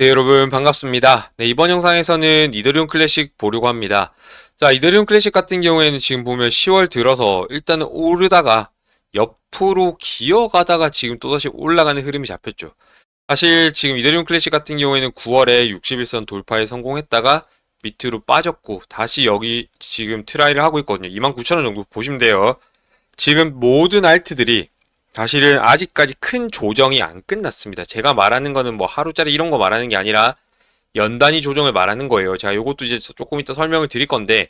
네, 여러분 반갑습니다. 네, 이번 영상에서는 이더리움 클래식 보려고 합니다. 자, 이더리움 클래식 같은 경우에는 지금 보면 10월 들어서 일단은 오르다가 옆으로 기어가다가 지금 또다시 올라가는 흐름이 잡혔죠. 사실 지금 이더리움 클래식 같은 경우에는 9월에 61선 돌파에 성공했다가 밑으로 빠졌고 다시 여기 지금 트라이를 하고 있거든요. 29,000원 정도 보시면 돼요. 지금 모든 알트들이 사실은 아직까지 큰 조정이 안 끝났습니다. 제가 말하는 거는 뭐 하루짜리 이런 거 말하는 게 아니라 연단위 조정을 말하는 거예요. 제가 요것도 이제 조금 이따 설명을 드릴 건데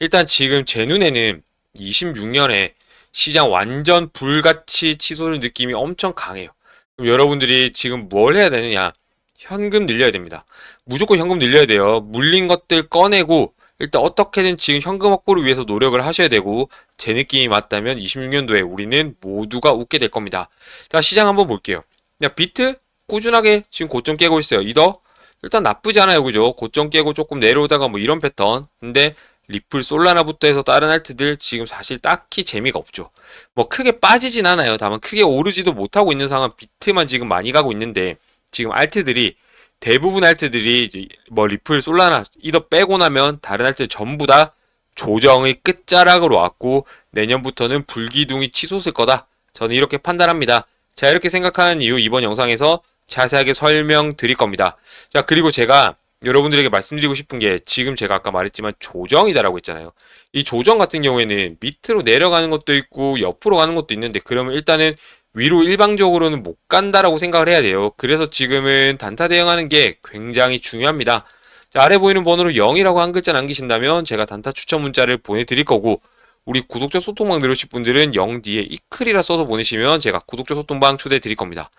일단 지금 제 눈에는 26년에 시장 완전 불같이 치솟는 느낌이 엄청 강해요. 그럼 여러분들이 지금 뭘 해야 되느냐? 현금 늘려야 됩니다. 무조건 현금 늘려야 돼요. 물린 것들 꺼내고 일단 어떻게든 지금 현금 확보를 위해서 노력을 하셔야 되고 제 느낌이 맞다면 26년도에 우리는 모두가 웃게 될 겁니다. 자, 시장 한번 볼게요. 야, 비트 꾸준하게 지금 고점 깨고 있어요. 이더 일단 나쁘지 않아요. 그죠? 고점 깨고 조금 내려오다가 뭐 이런 패턴. 근데 리플 솔라나부터 해서 다른 알트들 지금 사실 딱히 재미가 없죠. 뭐 크게 빠지진 않아요. 다만 크게 오르지도 못하고 있는 상황 비트만 지금 많이 가고 있는데 지금 알트들이 대부분 알트들이 이제 뭐 리플 솔라나 이더 빼고 나면 다른 알트 전부 다 조정의 끝자락으로 왔고 내년부터는 불기둥이 치솟을 거다. 저는 이렇게 판단합니다. 자, 이렇게 생각하는 이유 이번 영상에서 자세하게 설명드릴 겁니다. 자, 그리고 제가 여러분들에게 말씀드리고 싶은 게 지금 제가 아까 말했지만 조정이다라고 했잖아요. 이 조정 같은 경우에는 밑으로 내려가는 것도 있고 옆으로 가는 것도 있는데 그러면 일단은 위로 일방적으로는 못 간다라고 생각을 해야 돼요. 그래서 지금은 단타 대응하는 게 굉장히 중요합니다. 자, 아래 보이는 번호로 0이라고 한 글자 남기신다면 제가 단타 추천 문자를 보내드릴 거고 우리 구독자 소통방 누르실 분들은 0 뒤에 이클이라 써서 보내시면 제가 구독자 소통방 초대 드릴 겁니다.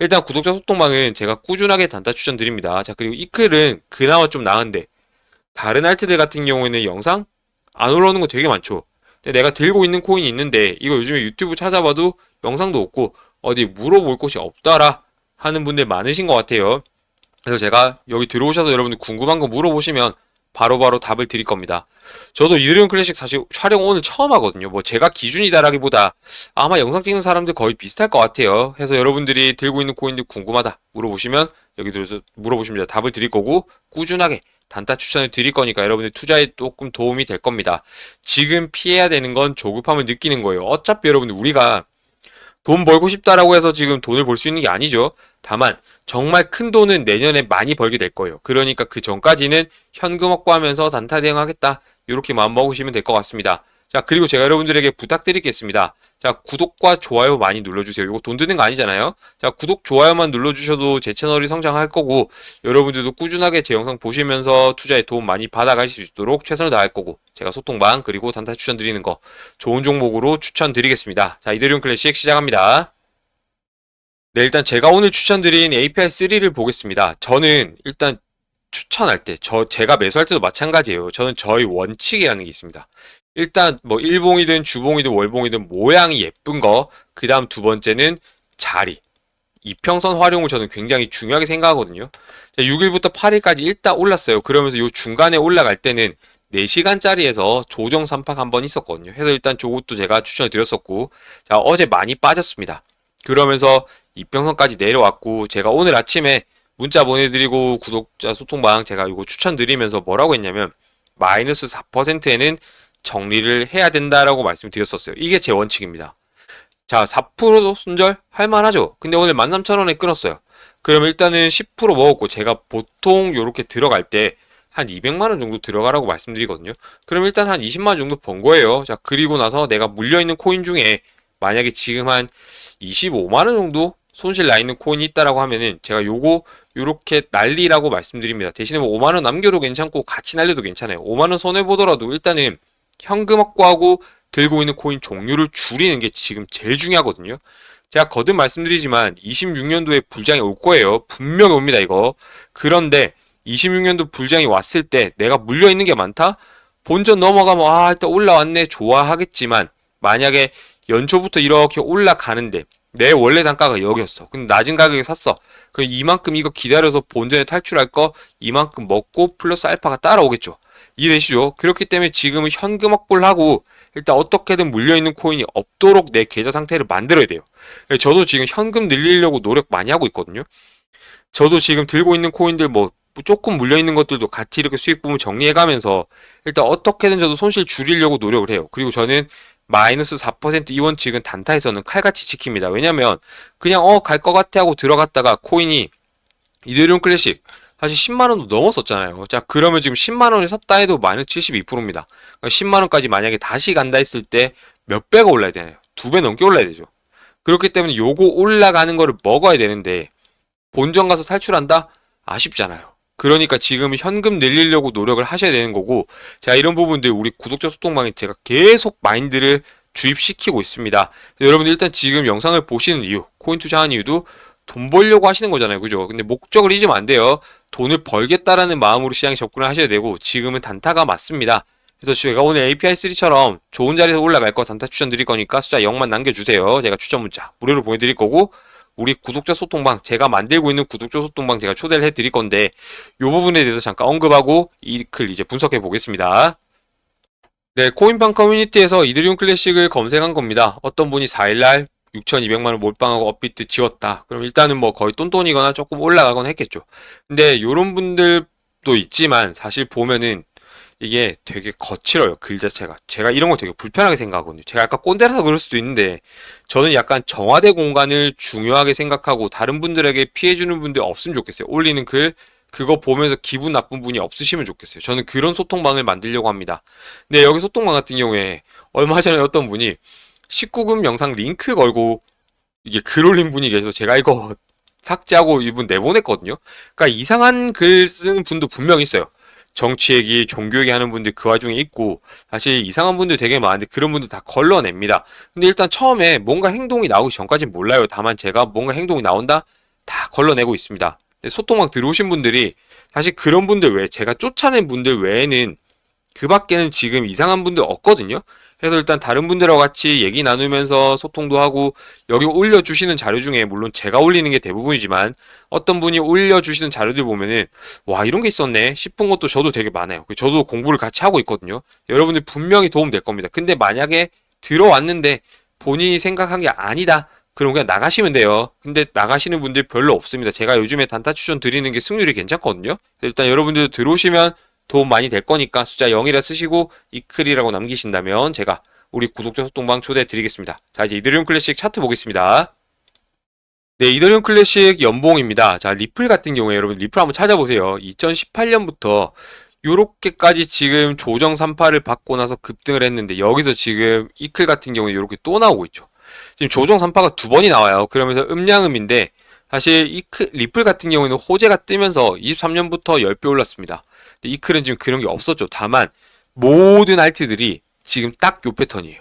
일단 구독자 소통방은 제가 꾸준하게 단타 추천 드립니다. 자, 그리고 이클은 그나마 좀 나은데 다른 알트들 같은 경우에는 영상 안 올라오는 거 되게 많죠. 내가 들고 있는 코인이 있는데 이거 요즘에 유튜브 찾아봐도 영상도 없고 어디 물어볼 곳이 없다라 하는 분들 많으신 것 같아요. 그래서 제가 여기 들어오셔서 여러분들 궁금한 거 물어보시면 바로바로 답을 드릴 겁니다. 저도 이드리움 클래식 사실 촬영 오늘 처음 하거든요. 뭐 제가 기준이다라기보다 아마 영상 찍는 사람들 거의 비슷할 것 같아요. 해서 여러분들이 들고 있는 코인들 궁금하다 물어보시면 여기 들어서 물어보시면 답을 드릴 거고 꾸준하게 단타 추천을 드릴 거니까 여러분들 투자에 조금 도움이 될 겁니다. 지금 피해야 되는 건 조급함을 느끼는 거예요. 어차피 여러분들 우리가 돈 벌고 싶다라고 해서 지금 돈을 벌 수 있는 게 아니죠. 다만 정말 큰 돈은 내년에 많이 벌게 될 거예요. 그러니까 그 전까지는 현금 확보하면서 단타 대응하겠다. 이렇게 마음 먹으시면 될 것 같습니다. 자, 그리고 제가 여러분들에게 부탁드리겠습니다. 자, 구독과 좋아요 많이 눌러주세요. 이거 돈 드는 거 아니잖아요? 자, 구독, 좋아요만 눌러주셔도 제 채널이 성장할 거고, 여러분들도 꾸준하게 제 영상 보시면서 투자에 도움 많이 받아가실 수 있도록 최선을 다할 거고, 제가 소통방, 그리고 단타 추천 드리는 거, 좋은 종목으로 추천드리겠습니다. 자, 이더리움 클래식 시작합니다. 네, 일단 제가 오늘 추천드린 API3를 보겠습니다. 저는 일단 추천할 때, 저, 제가 매수할 때도 마찬가지예요. 저는 저희 원칙이라는 게 있습니다. 일단 뭐 일봉이든 주봉이든 월봉이든 모양이 예쁜 거, 그 다음 두 번째는 자리. 이평선 활용을 저는 굉장히 중요하게 생각하거든요. 6일부터 8일까지 일단 올랐어요. 그러면서 요 중간에 올라갈 때는 4시간짜리에서 조정 삼팍 한번 있었거든요. 해서 일단 저것도 제가 추천을 드렸었고, 자, 어제 많이 빠졌습니다. 그러면서 이평선까지 내려왔고, 제가 오늘 아침에 문자 보내드리고 구독자 소통방 제가 이거 추천드리면서 뭐라고 했냐면, 마이너스 4%에는 정리를 해야 된다라고 말씀드렸었어요. 이게 제 원칙입니다. 자, 4% 손절 할만하죠? 근데 오늘 13,000원에 끊었어요. 그럼 일단은 10% 먹었고, 제가 보통 이렇게 들어갈 때 한 200만 원 정도 들어가라고 말씀드리거든요. 그럼 일단 한 20만 원 정도 번 거예요. 자, 그리고 나서 내가 물려 있는 코인 중에 만약에 지금 한 25만 원 정도 손실 나 있는 코인이 있다라고 하면은 제가 요거 요렇게 날리라고 말씀드립니다. 대신에 뭐 5만 원 남겨도 괜찮고 같이 날려도 괜찮아요. 5만 원 손해 보더라도 일단은 현금 확보하고 들고 있는 코인 종류를 줄이는 게 지금 제일 중요하거든요. 제가 거듭 말씀드리지만 26년도에 불장이 올 거예요. 분명히 옵니다, 이거. 그런데 26년도 불장이 왔을 때 내가 물려 있는 게 많다? 본전 넘어가면 아, 일단 올라왔네. 좋아하겠지만 만약에 연초부터 이렇게 올라가는데 내 원래 단가가 여기였어. 근데 낮은 가격에 샀어. 그럼 이만큼 이거 기다려서 본전에 탈출할 거 이만큼 먹고 플러스 알파가 따라오겠죠. 이해되시죠? 그렇기 때문에 지금은 현금 확보를 하고 일단 어떻게든 물려있는 코인이 없도록 내 계좌 상태를 만들어야 돼요. 저도 지금 현금 늘리려고 노력 많이 하고 있거든요. 저도 지금 들고 있는 코인들 뭐 조금 물려 있는 것들도 같이 이렇게 수익 부분 정리해가면서 일단 어떻게든 저도 손실 줄이려고 노력을 해요. 그리고 저는 마이너스 4%이 원칙은 단타에서는 칼같이 지킵니다. 왜냐면 그냥 어 갈 것 같아 하고 들어갔다가 코인이 이더리움 클래식 사실 10만 원도 넘었었잖아요. 자 그러면 지금 10만 원을 샀다 해도 마이너스 72%입니다. 그러니까 10만 원까지 만약에 다시 간다 했을 때 몇 배가 올라야 되나요? 두 배 넘게 올라야 되죠. 그렇기 때문에 요거 올라가는 거를 먹어야 되는데 본전 가서 탈출한다? 아쉽잖아요. 그러니까 지금 현금 늘리려고 노력을 하셔야 되는 거고, 자, 이런 부분들 우리 구독자 소통방에 제가 계속 마인드를 주입시키고 있습니다. 여러분들 일단 지금 영상을 보시는 이유, 코인 투자하는 이유도 돈 벌려고 하시는 거잖아요. 그죠? 근데 목적을 잊으면 안 돼요. 돈을 벌겠다라는 마음으로 시장에 접근을 하셔야 되고, 지금은 단타가 맞습니다. 그래서 제가 오늘 API3처럼 좋은 자리에서 올라갈 거 단타 추천 드릴 거니까 숫자 0만 남겨주세요. 제가 추천 문자 무료로 보내드릴 거고, 우리 구독자 소통방 제가 만들고 있는 구독자 소통방 제가 초대를 해드릴 건데 이 부분에 대해서 잠깐 언급하고 이글 이제 분석해 보겠습니다. 네, 코인방 커뮤니티에서 이드리움 클래식을 검색한 겁니다. 어떤 분이 4일날 6,200만 원 몰빵하고 업비트 지웠다. 그럼 일단은 뭐 거의 똔똔이거나 조금 올라가거나 했겠죠. 근데 이런 분들도 있지만 사실 보면은 이게 되게 거칠어요. 글 자체가. 제가 이런 거 되게 불편하게 생각하거든요. 제가 약간 꼰대라서 그럴 수도 있는데 저는 약간 정화대 공간을 중요하게 생각하고 다른 분들에게 피해 주는 분들 없으면 좋겠어요. 올리는 글 그거 보면서 기분 나쁜 분이 없으시면 좋겠어요. 저는 그런 소통방을 만들려고 합니다. 근데 여기 소통방 같은 경우에 얼마 전에 어떤 분이 19금 영상 링크 걸고 이게 글 올린 분이 계셔서 제가 이거 삭제하고 이분 내보냈거든요. 그러니까 이상한 글 쓰는 분도 분명 있어요. 정치 얘기, 종교 얘기 하는 분들 그 와중에 있고 사실 이상한 분들 되게 많은데 그런 분들 다 걸러냅니다. 근데 일단 처음에 뭔가 행동이 나오기 전까지는 몰라요. 다만 제가 뭔가 행동이 나온다 다 걸러내고 있습니다. 소통방 들어오신 분들이 사실 그런 분들 외에 제가 쫓아낸 분들 외에는 그 밖에는 지금 이상한 분들 없거든요. 그래서 일단 다른 분들하고 같이 얘기 나누면서 소통도 하고 여기 올려주시는 자료 중에 물론 제가 올리는 게 대부분이지만 어떤 분이 올려주시는 자료들 보면은 와 이런 게 있었네 싶은 것도 저도 되게 많아요. 저도 공부를 같이 하고 있거든요. 여러분들 분명히 도움 될 겁니다. 근데 만약에 들어왔는데 본인이 생각한 게 아니다. 그럼 그냥 나가시면 돼요. 근데 나가시는 분들 별로 없습니다. 제가 요즘에 단타 추천 드리는 게 승률이 괜찮거든요. 일단 여러분들 들어오시면 도움 많이 될 거니까 숫자 0이라 쓰시고 이클이라고 남기신다면 제가 우리 구독자 소통방 초대해 드리겠습니다. 자, 이제 이더리움 클래식 차트 보겠습니다. 네, 이더리움 클래식 연봉입니다. 자, 리플 같은 경우에 여러분 리플 한번 찾아보세요. 2018년부터 요렇게까지 지금 조정 3파를 받고 나서 급등을 했는데 여기서 지금 이클 같은 경우에 이렇게 또 나오고 있죠. 지금 조정 3파가 두 번이 나와요. 그러면서 음량음인데 사실 이클, 리플 같은 경우에는 호재가 뜨면서 23년부터 10배 올랐습니다. 이클은 지금 그런 게 없었죠. 다만 모든 알트들이 지금 딱 요 패턴이에요.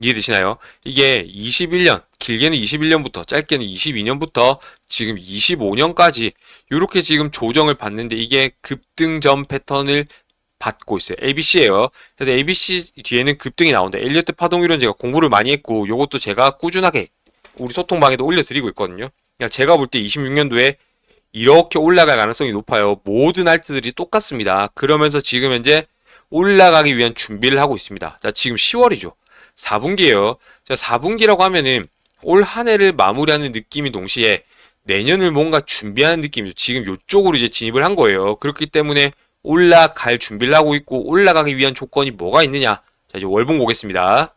이해되시나요? 이게 21년, 길게는 21년부터, 짧게는 22년부터 지금 25년까지 이렇게 지금 조정을 받는데 이게 급등전 패턴을 받고 있어요. ABC예요. 그래서 ABC 뒤에는 급등이 나온다. 엘리어트 파동 이론 제가 공부를 많이 했고 이것도 제가 꾸준하게 우리 소통방에도 올려드리고 있거든요. 제가 볼 때 26년도에 이렇게 올라갈 가능성이 높아요. 모든 알트들이 똑같습니다. 그러면서 지금 현재 올라가기 위한 준비를 하고 있습니다. 자, 지금 10월이죠. 4분기예요. 자, 4분기라고 하면은 올 한 해를 마무리하는 느낌이 동시에 내년을 뭔가 준비하는 느낌이죠. 지금 이쪽으로 이제 진입을 한 거예요. 그렇기 때문에 올라갈 준비를 하고 있고 올라가기 위한 조건이 뭐가 있느냐? 자, 이제 월봉 보겠습니다.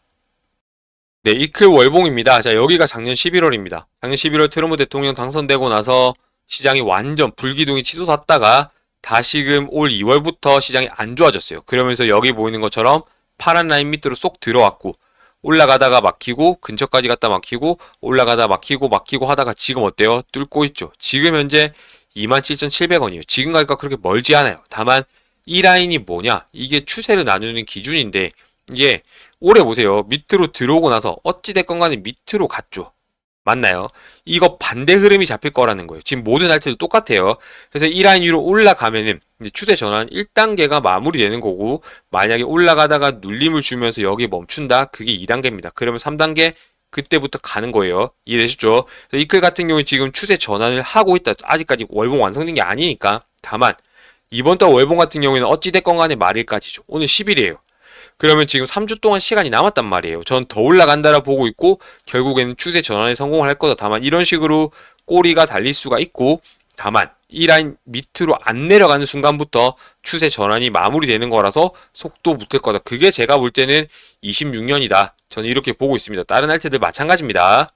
네, 이클 월봉입니다. 자, 여기가 작년 11월입니다. 작년 11월 트럼프 대통령 당선되고 나서 시장이 완전 불기둥이 치솟았다가 다시금 올 2월부터 시장이 안 좋아졌어요. 그러면서 여기 보이는 것처럼 파란 라인 밑으로 쏙 들어왔고 올라가다가 막히고 근처까지 갔다 막히고 올라가다 막히고 막히고 하다가 지금 어때요? 뚫고 있죠. 지금 현재 27,700원이에요. 지금 가격과 그렇게 멀지 않아요. 다만 이 라인이 뭐냐? 이게 추세를 나누는 기준인데 이게 올해 보세요. 밑으로 들어오고 나서 어찌됐건 간에 밑으로 갔죠. 맞나요? 이거 반대 흐름이 잡힐 거라는 거예요. 지금 모든 알트도 똑같아요. 그래서 이 라인 위로 올라가면은 추세 전환 1단계가 마무리되는 거고 만약에 올라가다가 눌림을 주면서 여기 멈춘다. 그게 2단계입니다. 그러면 3단계 그때부터 가는 거예요. 이해되셨죠? 이클 같은 경우에 지금 추세 전환을 하고 있다. 아직까지 월봉 완성된 게 아니니까. 다만 이번 달 월봉 같은 경우에는 어찌됐건 간에 말일까지죠. 오늘 10일이에요. 그러면 지금 3주 동안 시간이 남았단 말이에요. 전 더 올라간다라 보고 있고 결국에는 추세 전환에 성공을 할 거다. 다만 이런 식으로 꼬리가 달릴 수가 있고 다만 이 라인 밑으로 안 내려가는 순간부터 추세 전환이 마무리되는 거라서 속도 붙을 거다. 그게 제가 볼 때는 26년이다. 저는 이렇게 보고 있습니다. 다른 할때들 마찬가지입니다.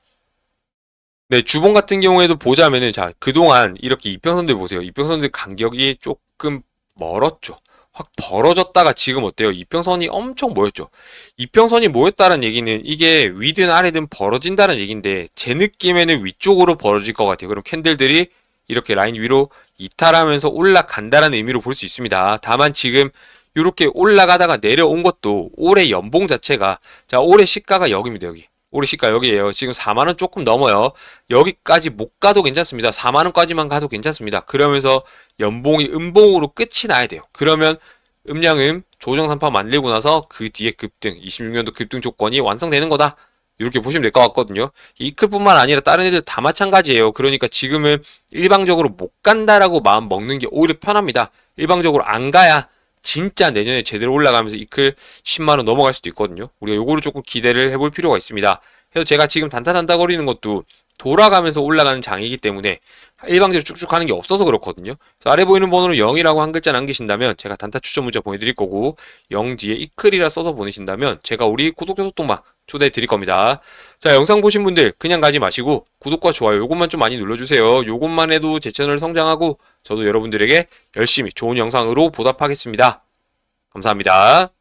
네, 주봉 같은 경우에도 보자면은 자, 그동안 이렇게 이평선들 보세요. 이평선들 간격이 조금 멀었죠. 확 벌어졌다가 지금 어때요? 이평선이 엄청 모였죠. 이평선이 모였다는 얘기는 이게 위든 아래든 벌어진다는 얘기인데 제 느낌에는 위쪽으로 벌어질 것 같아요. 그럼 캔들들이 이렇게 라인 위로 이탈하면서 올라간다는 의미로 볼 수 있습니다. 다만 지금 이렇게 올라가다가 내려온 것도 올해 연봉 자체가 자 올해 시가가 여기입니다 여기 올해 시가 여기에요. 지금 4만원 조금 넘어요. 여기까지 못 가도 괜찮습니다. 4만원까지만 가도 괜찮습니다. 그러면서 연봉이 음봉으로 끝이 나야 돼요. 그러면 음량음 조정 산파 만들고 나서 그 뒤에 급등 26년도 급등 조건이 완성되는 거다. 이렇게 보시면 될 것 같거든요. 이클뿐만 아니라 다른 애들 다 마찬가지예요. 그러니까 지금은 일방적으로 못 간다라고 마음 먹는 게 오히려 편합니다. 일방적으로 안 가야 진짜 내년에 제대로 올라가면서 이클 10만원 넘어갈 수도 있거든요. 우리가 요거를 조금 기대를 해볼 필요가 있습니다. 그래서 제가 지금 단타단타 거리는 것도 돌아가면서 올라가는 장이기 때문에 일방적으로 쭉쭉 하는 게 없어서 그렇거든요. 그래서 아래 보이는 번호로 0이라고 한 글자 남기신다면 제가 단타 추천 문자 보내드릴 거고 0 뒤에 이클이라 써서 보내신다면 제가 우리 구독자 소통방 초대해 드릴 겁니다. 자 영상 보신 분들 그냥 가지 마시고 구독과 좋아요 요것만 좀 많이 눌러주세요. 요것만 해도 제 채널 성장하고 저도 여러분들에게 열심히 좋은 영상으로 보답하겠습니다. 감사합니다.